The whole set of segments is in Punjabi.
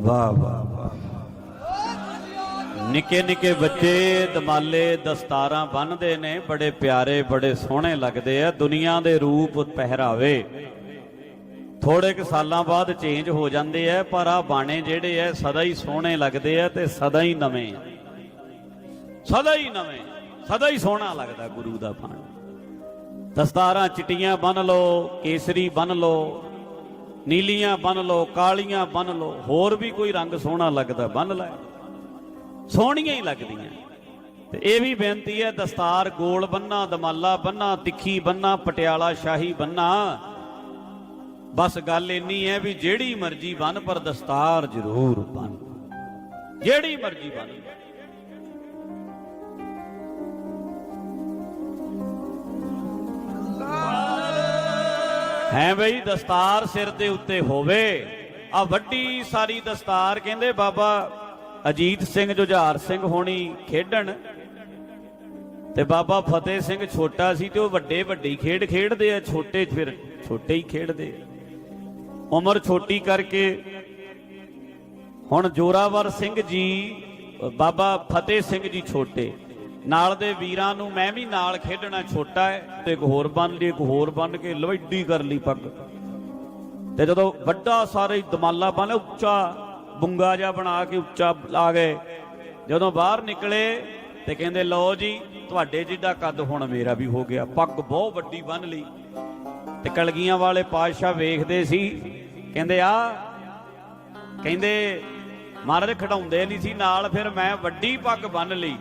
ਵਾਹ ਵਾਹ ਵਾਹ। ਨਿੱਕੇ ਨਿੱਕੇ ਬੱਚੇ ਦਮਾਲੇ ਦਸਤਾਰਾਂ ਬੰਨਦੇ ਨੇ, ਬੜੇ ਪਿਆਰੇ, ਬੜੇ ਸੋਹਣੇ ਲੱਗਦੇ ਆ। ਦੁਨੀਆ ਦੇ ਰੂਪ ਪਹਿਰਾਵੇ। ਥੋੜੇ ਕੁ ਸਾਲਾਂ ਬਾਅਦ ਚੇਂਜ ਹੋ ਜਾਂਦੇ ਆ, ਪਰ ਆ ਬਾਣੇ ਜਿਹੜੇ ਆ, ਸਦਾ ਹੀ ਸੋਹਣੇ ਲੱਗਦੇ ਆ ਤੇ ਸਦਾ ਹੀ ਨਵੇਂ ਸਦਾ ਹੀ ਨਵੇਂ, ਸਦਾ ਹੀ ਸੋਹਣਾ ਲੱਗਦਾ ਗੁਰੂ ਦਾ ਬਾਣਾ। ਦਸਤਾਰਾਂ ਚਿੱਟੀਆਂ ਬੰਨ ਲਓ, ਕੇਸਰੀ ਬੰਨ ਲਓ ਨੀਲੀਆਂ ਬੰਨ ਲਓ, ਕਾਲੀਆਂ ਬੰਨ ਲਓ, ਹੋਰ ਵੀ ਕੋਈ ਰੰਗ ਸੋਹਣਾ ਲੱਗਦਾ, ਬੰਨ ਲੈ। ਸੋਹਣੀਆਂ ਹੀ ਲੱਗਦੀਆਂ। ਤੇ ਇਹ ਵੀ ਬੇਨਤੀ ਹੈ, ਦਸਤਾਰ ਗੋਲ ਬੰਨਾ, ਦਮਾਲਾ ਬੰਨਾ, ਤਿੱਖੀ ਬੰਨਾ, ਪਟਿਆਲਾ ਸ਼ਾਹੀ ਬੰਨਾ। ਬਸ ਗੱਲ ਇੰਨੀ ਹੈ ਵੀ ਜਿਹੜੀ ਮਰਜ਼ੀ ਬੰਨ, ਪਰ ਦਸਤਾਰ ਜ਼ਰੂਰ ਬੰਨ। ਜਿਹੜੀ ਮਰਜ਼ੀ ਬੰਨ। ਹੈ ਬਈ ਦਸਤਾਰ ਸਿਰ ਦੇ ਉੱਤੇ ਹੋਵੇ। ਆ ਵੱਡੀ ਸਾਰੀ ਦਸਤਾਰ ਕਹਿੰਦੇ ਬਾਬਾ ਅਜੀਤ ਸਿੰਘ ਜੁਝਾਰ ਸਿੰਘ ਹੋਣੀ ਖੇਡਣ। ਤੇ ਬਾਬਾ ਫਤਿਹ ਸਿੰਘ ਛੋਟਾ ਸੀ ਤੇ ਉਹ ਵੱਡੇ ਵੱਡੀ ਖੇਡ ਖੇਡਦੇ ਆ, ਛੋਟੇ ਫਿਰ ਛੋਟੇ ਹੀ ਖੇਡਦੇ ਉਮਰ ਛੋਟੀ ਕਰਕੇ ਹੁਣ ਜੋਰਾਵਰ ਸਿੰਘ ਜੀ, ਬਾਬਾ ਫਤਿਹ ਸਿੰਘ ਜੀ ਛੋਟੇ। ਨਾਲ ਦੇ ਵੀਰਾਂ ਨੂੰ ਮੈਂ ਵੀ ਨਾਲ ਖੇਡਣਾ ਛੋਟਾ ਹੈ। ਤੇ ਇੱਕ ਹੋਰ ਬੰਨ ਲਈ, ਇੱਕ ਹੋਰ ਬੰਨ ਕੇ ਲਵੈਡੀ ਕਰ ਲਈ ਪੱਗ। ਤੇ ਜਦੋਂ ਵੱਡਾ ਸਾਰੇ ਦਮਾਲਾ ਬੰਨ ਉੱਚਾ ਬੁੰਗਾ ਜਿਹਾ ਬਣਾ ਕੇ ਉੱਚਾ ਲਾ ਗਏ। ਜਦੋਂ ਬਾਹਰ ਨਿਕਲੇ ਤੇ ਕਹਿੰਦੇ, ਲਓ ਜੀ, ਤੁਹਾਡੇ ਜਿੱਡਾ ਕੱਦ ਹੁਣ ਮੇਰਾ ਵੀ ਹੋ ਗਿਆ। ਪੱਗ ਬਹੁਤ ਵੱਡੀ ਬੰਨ ਲਈ। ਤੇ ਕਲਗੀਆਂ ਵਾਲੇ ਪਾਤਸ਼ਾਹ ਵੇਖਦੇ ਸੀ, ਕਹਿੰਦੇ, ਆ, ਕਹਿੰਦੇ, ਮਹਾਰਾਜ ਖੜਾਉਂਦੇ ਨਹੀਂ ਸੀ। ਨਾਲ ਫਿਰ ਮੈਂ ਵੱਡੀ ਪੱਗ ਬੰਨ ਲਈ।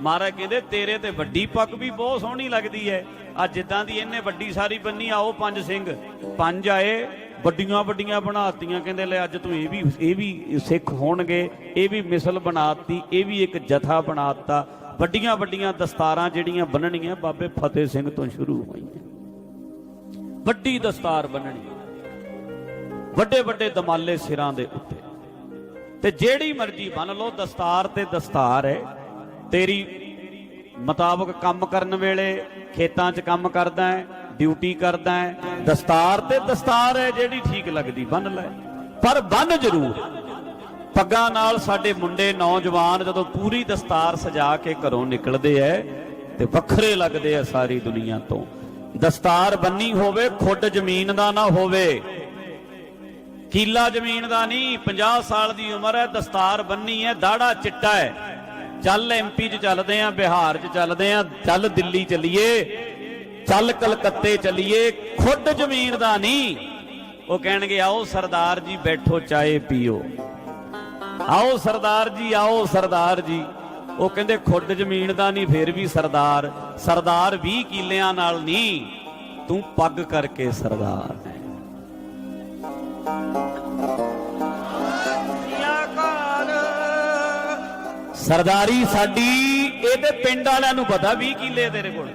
ਮਹਾਰਾਜ ਕਹਿੰਦੇ, ਤੇਰੇ ਤੇ ਵੱਡੀ ਪੱਗ ਵੀ ਬਹੁਤ ਸੋਹਣੀ ਲੱਗਦੀ ਹੈ ਆ ਜਿੱਦਾਂ ਦੀ ਇਹਨੇ ਵੱਡੀ ਸਾਰੀ ਬੰਨੀ, ਆਓ ਪੰਜ ਸਿੰਘ। ਪੰਜ ਆਏ, ਵੱਡੀਆਂ ਵੱਡੀਆਂ ਬਣਾਤੀਆਂ। ਕਹਿੰਦੇ, ਲੈ ਅੱਜ ਤੂੰ ਇਹ ਵੀ ਇਹ ਵੀ ਸਿੱਖ ਹੋਣਗੇ, ਇਹ ਵੀ ਮਿਸਲ ਬਣਾਤੀ, ਇਹ ਵੀ ਇੱਕ ਜਥਾ ਬਣਾਤਾ। ਵੱਡੀਆਂ ਵੱਡੀਆਂ ਦਸਤਾਰਾਂ ਜਿਹੜੀਆਂ ਬੰਨਣੀਆਂ, ਬਾਬੇ ਫਤਿਹ ਸਿੰਘ ਤੋਂ ਸ਼ੁਰੂ ਹੋਈਆਂ। ਵੱਡੀ ਦਸਤਾਰ ਬੰਨਣੀ। ਵੱਡੇ ਵੱਡੇ ਦਮਾਲੇ ਸਿਰਾਂ ਦੇ ਉੱਤੇ। ਤੇ ਜਿਹੜੀ ਮਰਜ਼ੀ ਬੰਨ ਲਓ, ਦਸਤਾਰ ਤੇ ਦਸਤਾਰ ਹੈ ਤੇਰੀ ਮੁਤਾਬਕ ਕੰਮ ਕਰਨ ਵੇਲੇ ਖੇਤਾਂ 'ਚ ਕੰਮ ਕਰਦਾ ਹੈ, ਡਿਊਟੀ ਕਰਦਾ ਹੈ, ਦਸਤਾਰ ਤੇ ਦਸਤਾਰ ਹੈ ਜਿਹੜੀ ਠੀਕ ਲੱਗਦੀ, ਬੰਨ ਲੈ। ਪਰ ਬੰਨ ਜ਼ਰੂਰ। ਪੱਗਾਂ ਨਾਲ ਸਾਡੇ ਮੁੰਡੇ ਨੌਜਵਾਨ ਜਦੋਂ ਪੂਰੀ ਦਸਤਾਰ ਸਜਾ ਕੇ ਘਰੋਂ ਨਿਕਲਦੇ ਐ ਤੇ ਵੱਖਰੇ ਲੱਗਦੇ ਆ ਸਾਰੀ ਦੁਨੀਆ ਤੋਂ। ਦਸਤਾਰ ਬੰਨੀ ਹੋਵੇ, ਖੁੱਡ ਜ਼ਮੀਨ ਦਾ ਨਾ ਹੋਵੇ। ਕੀਲਾ ਜ਼ਮੀਨ ਦਾ ਨਹੀਂ 50 ਸਾਲ ਦੀ ਉਮਰ ਹੈ ਦਸਤਾਰ ਬੰਨੀ ਹੈ ਦਾੜਾ ਚਿੱਟਾ ਹੈ ਚੱਲ ਐਮਪੀ 'ਚ ਚੱਲਦੇ ਆਂ, ਬਿਹਾਰ 'ਚ ਚੱਲਦੇ ਆਂ, ਚੱਲ ਦਿੱਲੀ ਚੱਲੀਏ, ਚੱਲ ਕਲਕੱਤੇ ਚੱਲੀਏ, ਖੁੱਡ ਜ਼ਮੀਨ ਦਾ ਨਹੀਂ। ਉਹ ਕਹਿਣਗੇ, ਆਓ ਸਰਦਾਰ ਜੀ, ਬੈਠੋ, ਚਾਏ ਪੀਓ। ਆਓ ਸਰਦਾਰ ਜੀ, ਆਓ ਸਰਦਾਰ ਜੀ। ਉਹ ਕਹਿੰਦੇ, ਖੁੱਡ ਜ਼ਮੀਨ ਦਾ ਨਹੀਂ, ਫੇਰ ਵੀ ਸਰਦਾਰ। ਸਰਦਾਰ 20 ਕਿੱਲਿਆਂ ਨਾਲ ਨਹੀਂ। ਤੂੰ ਪੱਗ ਕਰਕੇ ਸਰਦਾਰ ਹੈ। ਸਰਦਾਰੀ ਸਾਡੀ, ਇਹਦੇ ਪਿੰਡ ਵਾਲਿਆਂ ਨੂੰ ਪਤਾ 20 ਕਿੱਲੇ ਤੇਰੇ ਕੋਲ।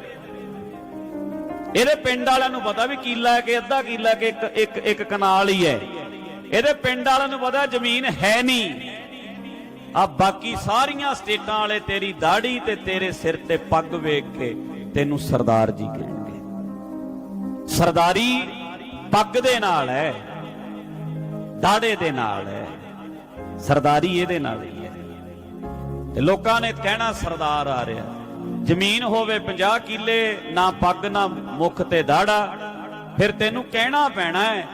ਇਹਦੇ ਪਿੰਡ ਵਾਲਿਆਂ ਨੂੰ ਪਤਾ ਵੀ ਕਿੱਲਾ ਹੈ ਕਿ ਅੱਧਾ ਕਿੱਲਾ ਹੈ ਕਿ ਇੱਕ ਇੱਕ ਇੱਕ ਕਨਾਲ ਹੀ ਹੈ। ਇਹਦੇ ਪਿੰਡ ਵਾਲਿਆਂ ਨੂੰ ਪਤਾ ਜ਼ਮੀਨ ਹੈ ਨਹੀਂ। ਆ ਬਾਕੀ ਸਾਰੀਆਂ ਸਟੇਟਾਂ ਵਾਲੇ ਤੇਰੀ ਦਾੜੀ ਤੇ ਤੇਰੇ ਸਿਰ ਤੇ ਪੱਗ ਵੇਖ ਕੇ ਤੈਨੂੰ ਸਰਦਾਰ ਜੀ ਕਹਿਣਗੇ। ਸਰਦਾਰੀ ਪੱਗ ਦੇ ਨਾਲ ਹੈ, ਦਾੜੇ ਦੇ ਨਾਲ ਹੈ। ਸਰਦਾਰੀ ਇਹਦੇ ਨਾਲ ਹੈ। ਤੇ ਲੋਕਾਂ ਨੇ ਕਹਿਣਾ ਸਰਦਾਰ ਆ ਰਿਹਾ। ਜ਼ਮੀਨ ਹੋਵੇ 50 ਕਿੱਲੇ, ਨਾ ਪੱਗ, ਨਾ ਮੁਖ ਤੇ ਦਾੜਾ। ਫਿਰ ਤੈਨੂੰ ਕਹਿਣਾ ਪੈਣਾ ਹੈ,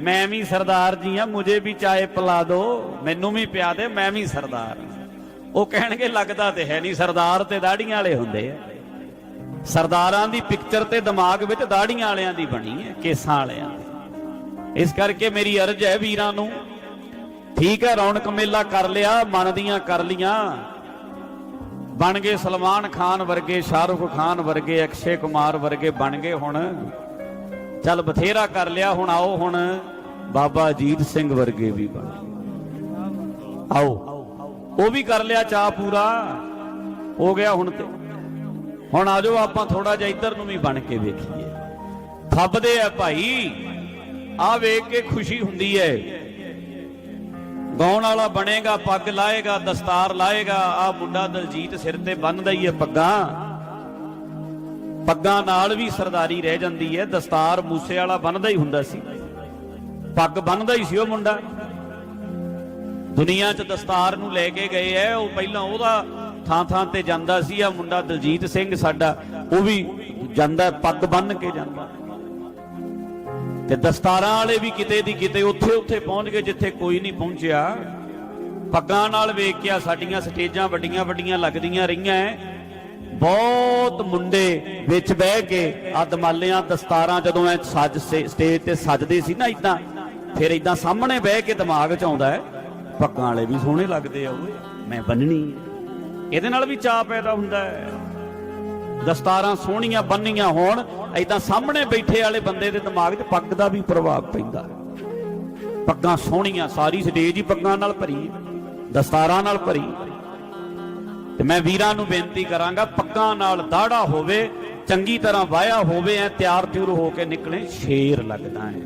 ਮੈਂ ਵੀ ਸਰਦਾਰ ਜੀ ਆ ਮੁਝੇ ਵੀ ਚਾਏ ਪਿਲਾ ਦੋ, ਮੈਨੂੰ ਵੀ ਪਿਆ ਦੇ, ਮੈਂ ਵੀ ਸਰਦਾਰ ਉਹ ਕਹਿਣਗੇ, ਲੱਗਦਾ ਤੇ ਹੈ ਨਹੀਂ, ਸਰਦਾਰ ਤੇ ਦਾੜੀਆਂ ਵਾਲੇ ਹੁੰਦੇ ਆ। ਸਰਦਾਰਾਂ ਦੀ ਪਿਕਚਰ ਤੇ ਦਿਮਾਗ ਵਿੱਚ ਦਾੜੀਆਂ ਵਾਲਿਆਂ ਦੀ ਬਣੀ ਹੈ, ਕੇਸਾਂ ਵਾਲਿਆਂ ਦੀ। ਇਸ ਕਰਕੇ ਮੇਰੀ ਅਰਜ਼ ਹੈ ਵੀਰਾਂ ਨੂੰ, ਠੀਕ ਹੈ, ਰੌਣਕ ਮੇਲਾ ਕਰ ਲਿਆ, ਮਨ ਦੀਆਂ ਕਰ ਲੀਆਂ। ਬਣ ਗਏ ਸਲਮਾਨ ਖਾਨ ਵਰਗੇ, ਸ਼ਾਹਰੁਖ ਖਾਨ ਵਰਗੇ, ਅਕਸ਼ੇ ਕੁਮਾਰ ਵਰਗੇ ਬਣ ਗਏ ਹੁਣ। ਚੱਲ ਬਥੇਰਾ ਕਰ ਲਿਆ, ਹੁਣ ਆਓ ਹੁਣ ਬਾਬਾ ਅਜੀਤ ਸਿੰਘ ਵਰਗੇ ਵੀ ਬਣ ਆਓ। ਉਹ ਵੀ ਕਰ ਲਿਆ ਚਾਹ ਪੂਰਾ। ਹੋ ਗਿਆ ਹੁਣ ਤੇ। ਹੁਣ ਆਜੋ ਆਪਾਂ ਥੋੜਾ ਜਿਹਾ ਇੱਧਰ ਨੂੰ ਵੀ ਬਣ ਕੇ ਵੇਖੀਏ। ਫੱਬਦੇ ਆ ਭਾਈ। ਆ ਵੇਖ ਕੇ ਖੁਸ਼ੀ ਹੁੰਦੀ ਹੈ। ਗਾਉਣ ਵਾਲਾ ਬਣੇਗਾ, ਪੱਗ ਲਾਏਗਾ, ਦਸਤਾਰ ਲਾਏਗਾ ਆ ਮੁੰਡਾ ਦਲਜੀਤ ਸਿਰ ਤੇ ਬੰਨਦਾ ਹੀ ਹੈ ਪੱਗਾਂ। ਪੱਗਾਂ ਨਾਲ ਵੀ ਸਰਦਾਰੀ ਰਹਿ ਜਾਂਦੀ ਹੈ, ਦਸਤਾਰ ਮੂਸੇ ਵਾਲਾ ਬੰਨਦਾ ਹੀ ਹੁੰਦਾ ਸੀ। ਪੱਗ ਬੰਨਦਾ ਹੀ ਸੀ ਉਹ ਮੁੰਡਾ। ਦੁਨੀਆ 'ਚ ਦਸਤਾਰ ਨੂੰ ਲੈ ਕੇ ਗਏ ਐ, ਉਹ ਪਹਿਲਾਂ ਉਹਦਾ ਥਾਂ ਥਾਂ ਤੇ ਜਾਂਦਾ ਸੀ ਆ ਮੁੰਡਾ ਦਲਜੀਤ ਸਿੰਘ ਸਾਡਾ, ਉਹ ਵੀ ਜਾਂਦਾ, ਪੱਗ ਬੰਨ ਕੇ ਜਾਂਦਾ। ਤੇ ਦਸਤਾਰਾਂ ਵਾਲੇ ਵੀ ਕਿਤੇ ਦੀ ਕਿਤੇ ਉੱਥੇ ਉੱਥੇ ਪਹੁੰਚ ਗਏ ਜਿੱਥੇ ਕੋਈ ਨਹੀਂ ਪਹੁੰਚਿਆ। ਪੱਗਾਂ ਨਾਲ ਵੇਖ ਕੇ ਆ ਸਾਡੀਆਂ ਸਟੇਜਾਂ ਵੱਡੀਆਂ ਵੱਡੀਆਂ ਲੱਗਦੀਆਂ ਰਹੀਆਂ ਬਹੁਤ ਮੁੰਡੇ ਵਿੱਚ ਬਹਿ ਕੇ ਆ ਦਮਾਲਿਆਂ ਦਸਤਾਰਾਂ ਜਦੋਂ ਐ ਸੱਜ ਸੇ- ਸਟੇਜ ਤੇ ਸੱਜਦੇ ਸੀ ਨਾ ਇਦਾਂ ਫਿਰ ਇਦਾਂ ਸਾਹਮਣੇ ਬਹਿ ਕੇ ਦਿਮਾਗ 'ਚ ਆਉਂਦਾ ਹੈ ਪੱਗਾਂ ਵਾਲੇ ਵੀ ਸੋਹਣੇ ਲੱਗਦੇ ਆ ਓਏ, ਮੈਂ ਬੰਨਣੀ ਇਹਦੇ ਨਾਲ ਵੀ ਚਾਅ ਪੈਦਾ ਹੁੰਦਾ ਹੈ ਦਸਤਾਰਾਂ ਸੋਹਣੀਆਂ ਬੰਨੀਆਂ ਹੋਣ ਐਦਾਂ ਸਾਹਮਣੇ ਬੈਠੇ ਵਾਲੇ ਬੰਦੇ ਦੇ ਦਿਮਾਗ 'ਚ ਪੱਗ ਦਾ ਵੀ ਪ੍ਰਭਾਵ ਪੈਂਦਾ। ਪੱਗਾਂ ਸੋਹਣੀਆਂ, ਸਾਰੀ ਸਟੇਜ ਹੀ ਪੱਗਾਂ ਨਾਲ ਭਰੀ, ਦਸਤਾਰਾਂ ਨਾਲ ਭਰੀ। ਤੇ ਮੈਂ ਵੀਰਾਂ ਨੂੰ ਬੇਨਤੀ ਕਰਾਂਗਾ, ਪੱਗਾਂ ਨਾਲ ਦਾੜਾ ਹੋਵੇ, ਚੰਗੀ ਤਰ੍ਹਾਂ ਵਾਇਆ ਹੋਵੇ, ਐ ਤਿਆਰ ਤਿਉਰ ਹੋ ਕੇ ਨਿਕਲੇ, ਸ਼ੇਰ ਲੱਗਦਾ ਹੈ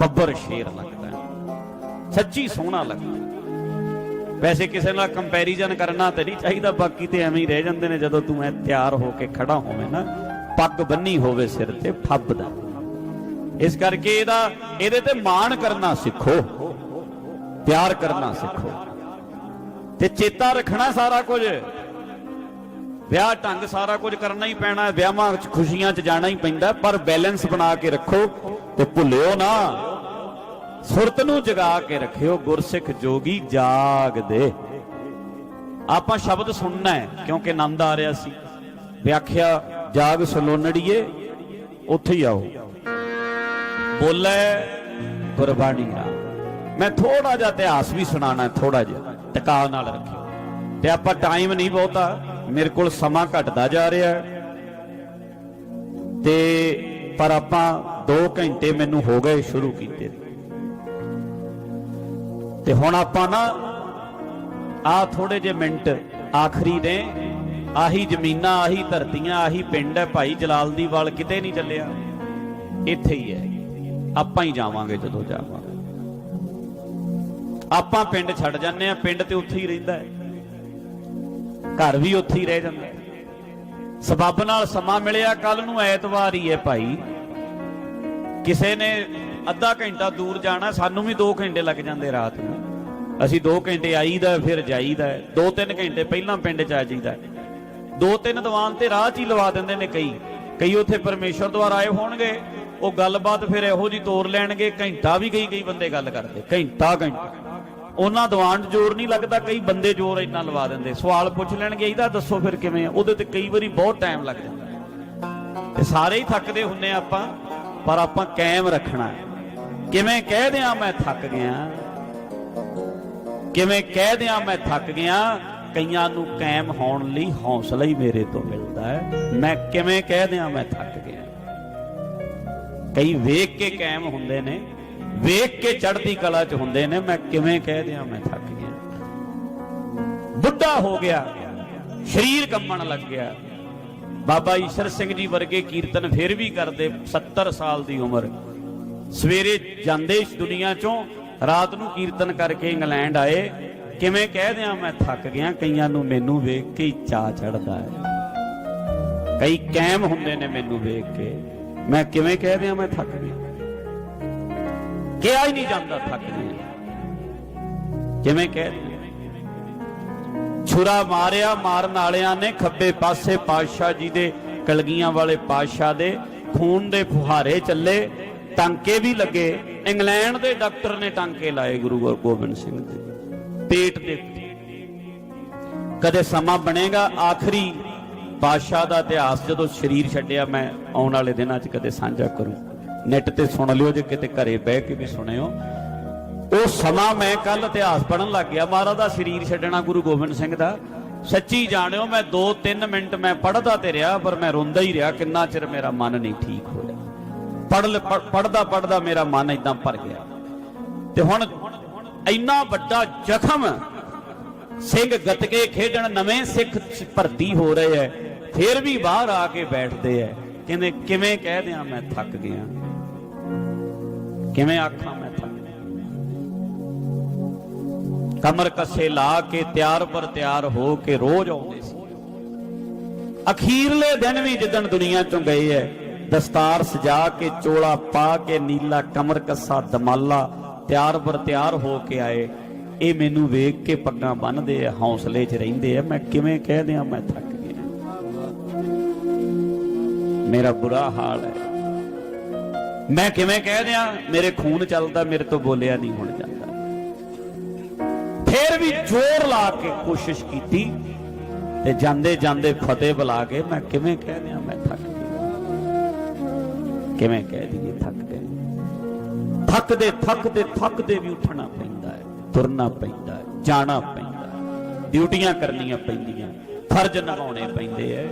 ਬੱਬਰ ਸ਼ੇਰ ਲੱਗਦਾ ਹੈ ਸੱਚੀ ਸੋਹਣਾ ਲੱਗਦਾ ਹੈ। ਵੈਸੇ ਕਿਸੇ ਨਾਲ ਕੰਪੈਰੀਜ਼ਨ ਕਰਨਾ ਤੇ ਨਹੀਂ ਚਾਹੀਦਾ, ਬਾਕੀ ਤੇ ਐਵੇਂ ਹੀ ਰਹਿ ਜਾਂਦੇ ਨੇ ਜਦੋਂ ਤੂੰ ਐ ਤਿਆਰ ਹੋ ਕੇ ਖੜਾ ਹੋਵੇਂ ਨਾ, ਪੱਗ ਬੰਨੀ ਹੋਵੇ ਸਿਰ ਤੇ, ਫੱਬਦਾ। ਇਸ ਕਰਕੇ ਇਹਦਾ, ਇਹਦੇ ਤੇ ਮਾਣ ਕਰਨਾ ਸਿੱਖੋ, ਪਿਆਰ ਕਰਨਾ ਸਿੱਖੋ। ਤੇ ਚੇਤਾ ਰੱਖਣਾ ਸਾਰਾ ਕੁਝ। ਵਿਆਹ ਢੰਗ ਸਾਰਾ ਕੁਝ ਕਰਨਾ ਹੀ ਪੈਣਾ, ਵਿਆਹਾਂ ਵਿੱਚ ਖੁਸ਼ੀਆਂ 'ਚ ਜਾਣਾ ਹੀ ਪੈਂਦਾ, ਪਰ ਬੈਲੈਂਸ ਬਣਾ ਕੇ ਰੱਖੋ ਤੇ ਭੁੱਲਿਓ ਨਾ। ਸੁਰਤ ਨੂੰ ਜਗਾ ਕੇ ਰੱਖਿਓ, ਗੁਰਸਿੱਖ ਜੋਗੀ ਜਾਗਦੇ ਆਪਾਂ ਸ਼ਬਦ ਸੁਣਨਾ ਹੈ, ਕਿਉਂਕਿ ਆਨੰਦ ਆ ਰਿਹਾ ਸੀ। ਵਿਆਖਿਆ, ਜਾਗ ਸਲੋਨੜੀਏ, ਉੱਥੇ ਹੀ ਆਓ। ਬੋਲੇ, ਗੁਰਬਾਣੀ ਆ ਮੈਂ ਥੋੜਾ ਜਿਹਾ ਇਤਿਹਾਸ ਵੀ ਸੁਣਾਣਾ ਥੋੜਾ ਜਿਹਾ। ਟਿਕਾ ਨਾਲ ਰੱਖਿਓ। ਤੇ ਆਪਾਂ ਟਾਈਮ ਨਹੀਂ ਬਹੁਤਾ, ਮੇਰੇ ਕੋਲ ਸਮਾਂ ਘਟਦਾ ਜਾ ਰਿਹਾ ਤੇ ਪਰ ਆਪਾਂ 2 ਘੰਟੇ ਮੈਨੂੰ ਹੋ ਗਏ ਸ਼ੁਰੂ ਕੀਤੇ। ਤੇ ਹੁਣ ਆਪਾਂ ਨਾ ਆ ਥੋੜੇ ਜਿਹੇ ਮਿੰਟ ਆਖਰੀ ਨੇ। ਆਹੀ ਜ਼ਮੀਨਾਂ, ਆਹੀ ਧਰਤੀਆਂ, ਆਹੀ ਪਿੰਡ ਹੈ ਭਾਈ ਜਲਾਲ ਦੀ ਵਾਲ ਕਿਤੇ ਨਹੀਂ ਚੱਲਿਆ। ਇੱਥੇ ਹੀ ਹੈ। ਆਪਾਂ ਹੀ ਜਾਵਾਂਗੇ ਜਦੋਂ ਜਾਵਾਂਗੇ। ਆਪਾਂ ਪਿੰਡ ਛੱਡ ਜਾਂਦੇ ਆ ਪਿੰਡ ਤੇ ਉੱਥੇ ਹੀ ਰਹਿੰਦਾ ਹੈ। ਘਰ ਵੀ ਉੱਥੇ ਹੀ ਰਹਿ ਜਾਂਦਾ ਸਬੱਬ ਨਾਲ ਸਮਾਂ ਮਿਲਿਆ ਕੱਲ ਨੂੰ ਐਤਵਾਰ ਹੀ ਹੈ ਭਾਈ। ਕਿਸੇ ਨੇ ਅੱਧਾ ਘੰਟਾ ਦੂਰ ਜਾਣਾ, ਸਾਨੂੰ ਵੀ 2 ਘੰਟੇ ਲੱਗ ਜਾਂਦੇ ਰਾਤ ਨੂੰ। ਅਸੀਂ 2 ਘੰਟੇ ਆਈਦਾ, ਫਿਰ ਜਾਈਦਾ 2-3 ਘੰਟੇ ਪਹਿਲਾਂ ਪਿੰਡ ਚ ਆ ਜਾਈਦਾ ਦੋ ਤਿੰਨ ਦੀਵਾਨ ਤੇ ਰਾਹ 'ਚ ਹੀ ਲਵਾ ਦਿੰਦੇ ਨੇ ਕਈ। ਕਈ ਉੱਥੇ ਪਰਮੇਸ਼ਰ ਦੁਆਰਾ ਆਏ ਹੋਣਗੇ। ਉਹ ਗੱਲਬਾਤ ਫਿਰ ਇਹੋ ਜੀ ਤੋਰ ਲੈਣਗੇ, ਘੰਟਾ ਵੀ ਕਈ ਕਈ ਬੰਦੇ ਗੱਲ ਕਰਦੇ। ਘੰਟਾ ਘੰਟਾ। ਉਹਨਾਂ ਦੀਵਾਨ 'ਚ ਜ਼ੋਰ ਨਹੀਂ ਲੱਗਦਾ, ਕਈ ਬੰਦੇ ਜ਼ੋਰ ਇੰਨਾ ਲਵਾ ਦਿੰਦੇ। ਸਵਾਲ ਪੁੱਛ ਲੈਣਗੇ, ਇਹਦਾ ਦੱਸੋ ਫਿਰ ਕਿਵੇਂ? ਉਹਦੇ ਤੇ ਕਈ ਵਾਰੀ ਬਹੁਤ ਟਾਈਮ ਲੱਗ ਜਾਂਦਾ। ਤੇ ਸਾਰੇ ਹੀ ਥੱਕਦੇ ਹੁੰਨੇ ਆ ਆਪਾਂ। ਪਰ ਆਪਾਂ ਕਾਇਮ ਰੱਖਣਾ ਕਿਵੇਂ ਕਹਿ ਦਿਆਂ ਮੈਂ ਥੱਕ ਗਿਆ, ਕਿਵੇਂ ਕਹਿ ਦਿਆਂ ਮੈਂ ਥੱਕ ਗਿਆ, ਕਈਆਂ ਨੂੰ ਕਾਇਮ ਹੋਣ ਲਈ ਹੌਸਲਾ ਹੀ ਮੇਰੇ ਤੋਂ ਮਿਲਦਾ ਹੈ। ਮੈਂ ਕਿਵੇਂ ਕਹਿ ਦਿਆਂ ਮੈਂ ਥੱਕ ਗਿਆ। ਕਈ ਵੇਖ ਕੇ ਕਾਇਮ ਹੁੰਦੇ ਨੇ, ਵੇਖ ਕੇ ਚੜ੍ਹਦੀ ਕਲਾ 'ਚ ਹੁੰਦੇ ਨੇ, ਮੈਂ ਕਿਵੇਂ ਕਹਿ ਦਿਆਂ ਮੈਂ ਥੱਕ ਗਿਆ। ਬੁੱਢਾ ਹੋ ਗਿਆ, ਸਰੀਰ ਕੰਮਣ ਲੱਗ ਗਿਆ। ਬਾਬਾ ਈਸ਼ਰ ਸਿੰਘ ਜੀ ਵਰਗੇ ਕੀਰਤਨ ਫਿਰ ਵੀ ਕਰਦੇ 70 ਸਾਲ ਦੀ ਉਮਰ। ਸਵੇਰੇ ਜਾਂਦੇ ਇਸ ਦੁਨੀਆ ਚੋਂ, ਰਾਤ ਨੂੰ ਕੀਰਤਨ ਕਰਕੇ ਇੰਗਲੈਂਡ ਆਏ। ਕਿਵੇਂ ਕਹਿ ਦਿਆਂ ਮੈਂ ਥੱਕ ਗਿਆ, ਕਈਆਂ ਨੂੰ ਮੈਨੂੰ ਵੇਖ ਕੇ ਹੀ ਚਾਹ ਚੜਦਾ ਹੈ। ਕਈ ਕਾਇਮ ਹੁੰਦੇ ਨੇ ਮੈਨੂੰ ਵੇਖ ਕੇ। ਮੈਂ ਕਿਵੇਂ ਕਹਿ ਦਿਆਂ ਮੈਂ ਥੱਕ ਗਿਆ। ਕਿਹਾ ਹੀ ਨਹੀਂ ਜਾਂਦਾ ਥੱਕ ਗਿਆ ਕਿਵੇਂ ਕਹਿ ਦਿਆਂ ਛੁਰਾ ਮਾਰਿਆ, ਮਾਰਨ ਵਾਲਿਆਂ ਨੇ ਖੱਬੇ ਪਾਸੇ ਪਾਤਸ਼ਾਹ ਜੀ ਦੇ ਕਲਗੀਆਂ ਵਾਲੇ ਪਾਤਸ਼ਾਹ ਦੇ ਖੂਨ ਦੇ ਫੁਹਾਰੇ ਚੱਲੇ, ਟਾਂਕੇ ਵੀ ਲੱਗੇ। ਇੰਗਲੈਂਡ ਦੇ ਡਾਕਟਰ ਨੇ ਟਾਂਕੇ ਲਾਏ ਗੁਰੂ ਗੋਬਿੰਦ ਸਿੰਘ ਦੇ ਪੇਟ ਦੇ ਕਦੇ ਸਮਾਂ ਬਣੇਗਾ? ਆਖਰੀ ਪਾਤਸ਼ਾਹ ਦਾ ਇਤਿਹਾਸ ਜਦੋਂ ਸਰੀਰ ਛੱਡਿਆ, ਮੈਂ ਆਉਣ ਵਾਲੇ ਦਿਨਾਂ 'ਚ ਕਦੇ ਸਾਂਝਾ ਕਰੂੰ। ਨੈਟ ਤੇ ਸੁਣ ਲਿਓ, ਜੇ ਕਿਤੇ ਘਰੇ ਬਹਿ ਕੇ ਵੀ ਸੁਣਿਓ। ਉਹ ਸਮਾਂ ਮੈਂ ਕੱਲ ਇਤਿਹਾਸ ਪੜਨ ਲੱਗ ਗਿਆ। ਮਹਾਰਾਜ ਦਾ ਸਰੀਰ ਛੱਡਣਾ ਗੁਰੂ ਗੋਬਿੰਦ ਸਿੰਘ ਦਾ। ਸੱਚੀ ਜਾਣਿਓ, ਮੈਂ 2-3 ਮਿੰਟ ਮੈਂ ਪੜਦਾ ਤੇ ਰਿਹਾ, ਪਰ ਮੈਂ ਰੋਂਦਾ ਹੀ ਰਿਹਾ, ਕਿੰਨਾ ਚਿਰ ਮੇਰਾ ਮਨ ਨਹੀਂ ਠੀਕ ਹੋਇਆ। ਪੜ ਪੜਦਾ ਪੜਦਾ ਮੇਰਾ ਮਨ ਇਦਾਂ ਭਰ ਗਿਆ। ਤੇ ਹੁਣ ਇੰਨਾ ਵੱਡਾ ਜ਼ਖਮ, ਸਿੰਘ ਗਤਕੇ ਖੇਡਣ ਨਵੇਂ ਸਿੱਖ ਭਰਤੀ ਹੋ ਰਹੇ ਐ, ਫਿਰ ਵੀ ਬਾਹਰ ਆ ਕੇ ਬੈਠਦੇ ਐ। ਕਹਿੰਦੇ ਕਿਵੇਂ ਕਹਿ ਦਿਆਂ ਮੈਂ ਥੱਕ ਗਿਆ। ਕਿਵੇਂ ਆਖਾਂ ਕਮਰ ਕੱਸੇ ਲਾ ਕੇ ਤਿਆਰ ਪਰ ਤਿਆਰ ਹੋ ਕੇ ਰੋਜ਼ ਆਉਂਦੇ ਸੀ। ਅਖੀਰਲੇ ਦਿਨ ਵੀ ਜਿੱਦਣ ਦੁਨੀਆ ਚੋਂ ਗਏ ਐ, ਦਸਤਾਰ ਸਜਾ ਕੇ, ਚੋਲਾ ਪਾ ਕੇ, ਨੀਲਾ ਕਮਰ ਕੱਸਾ ਦਮਾਲਾ ਤਿਆਰ ਪਰ ਤਿਆਰ ਹੋ ਕੇ ਆਏ। ਇਹ ਮੈਨੂੰ ਵੇਖ ਕੇ ਪੱਗਾਂ ਬੰਨਦੇ ਆ ਹੌਸਲੇ 'ਚ ਰਹਿੰਦੇ ਆ ਮੈਂ ਕਿਵੇਂ ਕਹਿ ਦਿਆਂ, ਮੈਂ ਥੱਕ ਗਿਆ। ਮੇਰਾ ਬੁਰਾ ਹਾਲ ਹੈ ਮੈਂ ਕਿਵੇਂ ਕਹਿ ਦਿਆਂ, ਮੇਰੇ ਖੂਨ ਚੱਲਦਾ, ਮੇਰੇ ਤੋਂ ਬੋਲਿਆ ਨਹੀਂ ਹੁਣ ਜਾਂਦਾ ਵੀ ਜ਼ੋਰ ਲਾ ਕੇ ਕੋਸ਼ਿਸ਼ ਕੀਤੀ ਤੇ ਜਾਂਦੇ ਜਾਂਦੇ ਫਤਿਹ ਬੁਲਾ ਕੇ ਮੈਂ ਕਿਵੇਂ ਕਹਿ ਦਿਆਂ, ਮੈਂ ਥੱਕ ਗਿਆ। ਕਿਵੇਂ ਕਹਿ ਦਈਏ, ਥੱਕ ਗਏ। ਥੱਕਦੇ ਥੱਕਦੇ ਥੱਕਦੇ ਵੀ ਉੱਠਣਾ ਪੈਂਦਾ ਹੈ, ਤੁਰਨਾ ਪੈਂਦਾ ਹੈ, ਜਾਣਾ ਪੈਂਦਾ ਡਿਊਟੀਆਂ ਕਰਨੀਆਂ ਪੈਂਦੀਆਂ, ਫਰਜ਼ ਨਿਭਾਉਣੇ ਪੈਂਦੇ ਐ